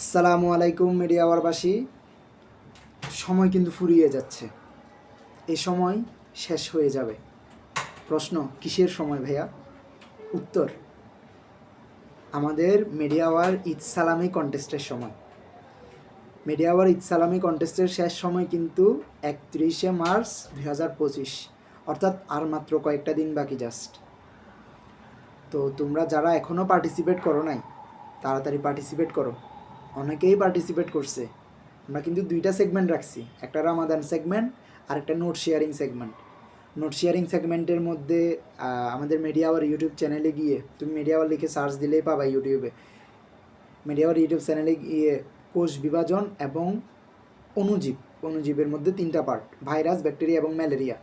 আসসালামু আলাইকুম মিডিয়াওয়ারবাসী সময় কিন্তু ফুরিয়ে যাচ্ছে। এই সময় শেষ হয়ে যাবে। প্রশ্ন, কিসের সময় ভাইয়া? উত্তর, আমাদের মিডিয়াওয়ার ঈদ সালামি কন্টেস্টের সময়। মিডিয়াওয়ার ঈদ সালামি কন্টেস্টের শেষ সময় কিন্তু একত্রিশে মার্চ দুই হাজার পঁচিশ। অর্থাৎ আর মাত্র কয়েকটা দিন বাকি জাস্ট তো তোমরা যারা এখনও পার্টিসিপেট করো নাই, তাড়াতাড়ি পার্টিসিপেট করো। অনেকেই পার্টিসিপেট করছে। আমরা কিন্তু দুইটা সেগমেন্ট রাখছি। একটা রামাদান সেগমেন্ট আর একটা note sharing segment note sharing সেগমেন্টের মধ্যে আমাদের মিডিয়া মিডিয়াওয়ার ইউটিউব চ্যানেলে গিয়ে, তুমি মিডিয়াওয়ার লিখে সার্চ দিলেই পাবা ইউটিউবে মিডিয়াওয়ার ইউটিউব চ্যানেলে গিয়ে কোষ বিভাজন এবং অণুজীব। অণুজীবের মধ্যে তিনটা পার্ট ভাইরাস, ব্যাকটেরিয়া এবং ম্যালেরিয়া।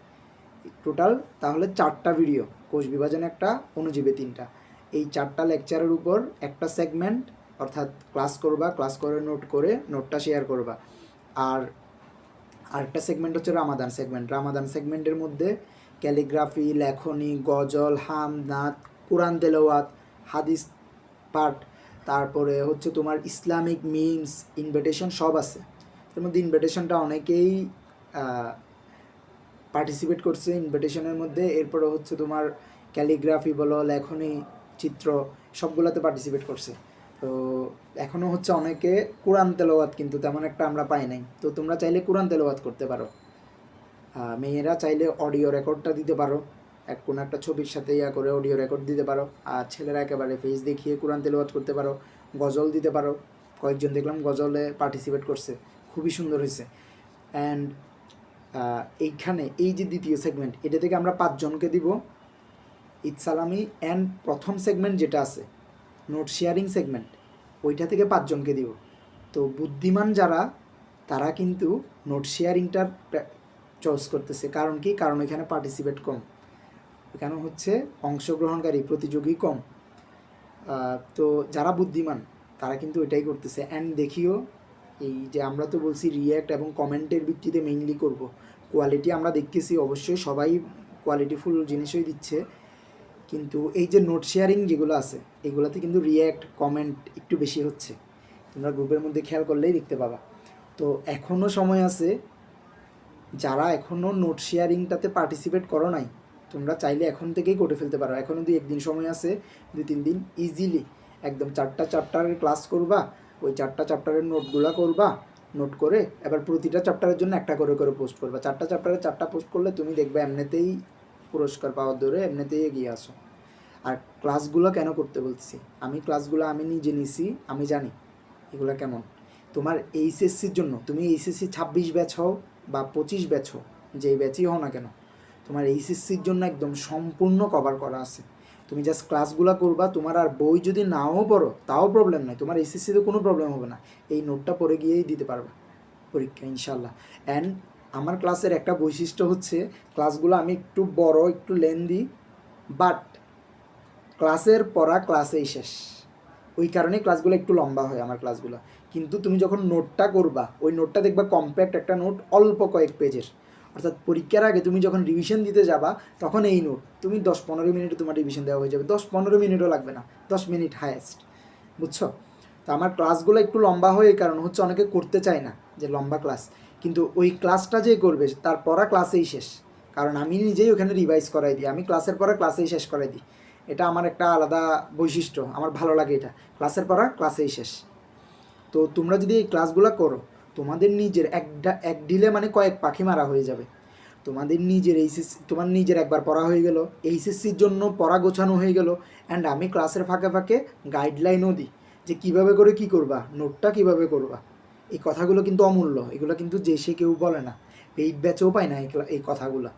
টোটাল তাহলে চারটা ভিডিও কোষ বিভাজন একটা, অণুজীবে তিনটা। এই চারটা লেকচারের উপর একটা সেগমেন্ট অর্থাৎ ক্লাস করবা, ক্লাস করে নোট করে নোটটা শেয়ার করবা। আর আরেকটা সেগমেন্ট হচ্ছে রামাদান সেগমেন্ট রামাদান সেগমেন্টের মধ্যে ক্যালিগ্রাফি লেখনি, গজল, হাম, নাত, কোরআন, তেলাওয়াত, হাদিস, পাঠ, তারপরে হচ্ছে তোমার ইসলামিক মিমস ইনভিটেশন সব আছে। তার মধ্যে ইনভিটেশনটা অনেকেই পার্টিসিপেট করছে ইনভিটেশনের মধ্যে। এরপরে হচ্ছে তোমার ক্যালিগ্রাফি বলো, লেখনি, চিত্র, সবগুলোতে পার্টিসিপেট করছে। তো এখনও হচ্ছে অনেকে কোরআন তেলাওয়াত কিন্তু তেমন একটা আমরা পাই নাই। তো তোমরা চাইলে কোরআন তেলাওয়াত করতে পারো। মেয়েরা চাইলে অডিও রেকর্ডটা দিতে পারো। এক কোনো একটা ছবির সাথে ইয়া করে অডিও রেকর্ড দিতে পারো। আর ছেলেরা একেবারে ফেস দেখিয়ে কোরআন তেলাওয়াত করতে পারো। গজল দিতে পারো। কয়েকজন দেখলাম গজলে পার্টিসিপেট করছে। খুবই সুন্দর হয়েছে। অ্যান্ড এইখানে এই যে দ্বিতীয় সেগমেন্ট এটা থেকে আমরা পাঁচজনকে দিব। ঈদ সালামি অ্যান্ড প্রথম সেগমেন্ট যেটা আছে নোট শেয়ারিং সেগমেন্ট, ওইটা থেকে পাঁচজনকে দিব। তো বুদ্ধিমান যারা, তারা কিন্তু নোট শেয়ারিংটার চয়েস করতেছে। কারণ কি? কারণ এখানে পার্টিসিপেট কম। এখানে হচ্ছে অংশগ্রহণকারী প্রতিযোগী কম। তো যারা বুদ্ধিমান, তারা কিন্তু এটাই করতেছে। অ্যান্ড দেখিও, এই যে আমরা তো বলছি রিয়্যাক্ট এবং কমেন্টের ভিত্তিতে মেইনলি করব। কোয়ালিটি আমরা দেখতেছি, অবশ্যই সবাই কোয়ালিটিফুল জিনিসই দিচ্ছে। কিন্তু এই যে নোট শেয়ারিং যেগুলো আছে, এগুলোতে কিন্তু রিয়্যাক্ট কমেন্ট একটু বেশি হচ্ছে। তোমরা গ্রুপের মধ্যে খেয়াল করলেই দেখতে পাবা। তো এখনও সময় আছে, যারা এখনও নোট শেয়ারিংটাতে পার্টিসিপেট করো নাই, তোমরা চাইলে এখন থেকেই করে ফেলতে পারো। এখনও দুই একদিন সময় আছে, দুই তিন দিন ইজিলি একদম চারটা চ্যাপ্টারের ক্লাস করবা, ওই চারটা চ্যাপ্টারের নোটগুলো করবা নোট করে এবার প্রতিটা চ্যাপ্টারের জন্য একটা করে করে পোস্ট করবা। চারটা চ্যাপ্টারে চারটা পোস্ট করলে তুমি দেখবে এমনিতেই পুরস্কার পাওয়ার দৌড়ে এমনিতেই এগিয়ে আসো। আর ক্লাসগুলো কেন করতে বলছি আমি ক্লাসগুলো আমি নিজে নিছি, আমি জানি এগুলো কেমন। তোমার এইচএসসির জন্য, তুমি এইচএসসি ছাব্বিশ ব্যাচ হও বা পঁচিশ ব্যাচ হও, যেই ব্যাচই হও না কেন, তোমার এইচএসসির জন্য একদম সম্পূর্ণ কভার করা আছে। তুমি জাস্ট ক্লাসগুলো করবা, তোমার আর বই যদি নাও পড়ো, তাও প্রবলেম নাই। তোমার এইচএসসিতে কোনো প্রবলেম হবে না। এই নোটটা পড়ে গিয়েই দিতে পারবা পরীক্ষা ইনশাল্লাহ অ্যান্ড আমার ক্লাসের একটা বৈশিষ্ট্য হচ্ছে, ক্লাসগুলো আমি একটু বড়, একটু লেন্দি বাট ক্লাসের পড়া ক্লাসেই শেষ। ওই কারণে ক্লাসগুলো একটু লম্বা হয় আমার ক্লাসগুলো। কিন্তু তুমি যখন নোটটা করবা, ওই নোটটা দেখবা কম্প্যাক্ট একটা নোট অল্প কয়েক পেজের। অর্থাৎ পরীক্ষার আগে তুমি যখন রিভিশন দিতে যাবা, তখন এই নোট, তুমি দশ পনেরো মিনিটে তোমার রিভিশন দেওয়া হয়ে যাবে। দশ পনেরো মিনিটও লাগবে না, দশ মিনিট হায়েস্ট বুঝছ? তো আমার ক্লাসগুলো একটু লম্বা হয় এই কারণ হচ্ছে অনেকে করতে চায় না যে লম্বা ক্লাস। কিন্তু ওই ক্লাসটা যে করবে, তার পড়া ক্লাসেই শেষ। কারণ আমি নিজেই ওখানে রিভাইজ করাই দিই। আমি ক্লাসের পড়া ক্লাসেই শেষ করাই দিই। এটা আমার একটা আলাদা বৈশিষ্ট্য। আমার ভালো লাগে এটা। ক্লাসের পড়া ক্লাসেই শেষ। তো তোমরা যদি এই ক্লাসগুলো করো, তোমাদের নিজের এক এক ডিলে মানে কয়েক পাখি মারা হয়ে যাবে। তোমাদের নিজের এইচএসসি তোমার নিজের একবার পড়া হয়ে গেল। এইচএসসির জন্য পড়া গোছানো হয়ে গেল। অ্যান্ড আমি ক্লাসের ফাঁকে ফাঁকে গাইডলাইনও দিই যে কীভাবে করে কি করবা? নোটটা কীভাবে করবা? এই কথাগুলো কিন্তু অমূল্য। এগুলো কিন্তু যে সে কেউ বলে না। পেইড ব্যাচেও পায় না এই কথাগুলো।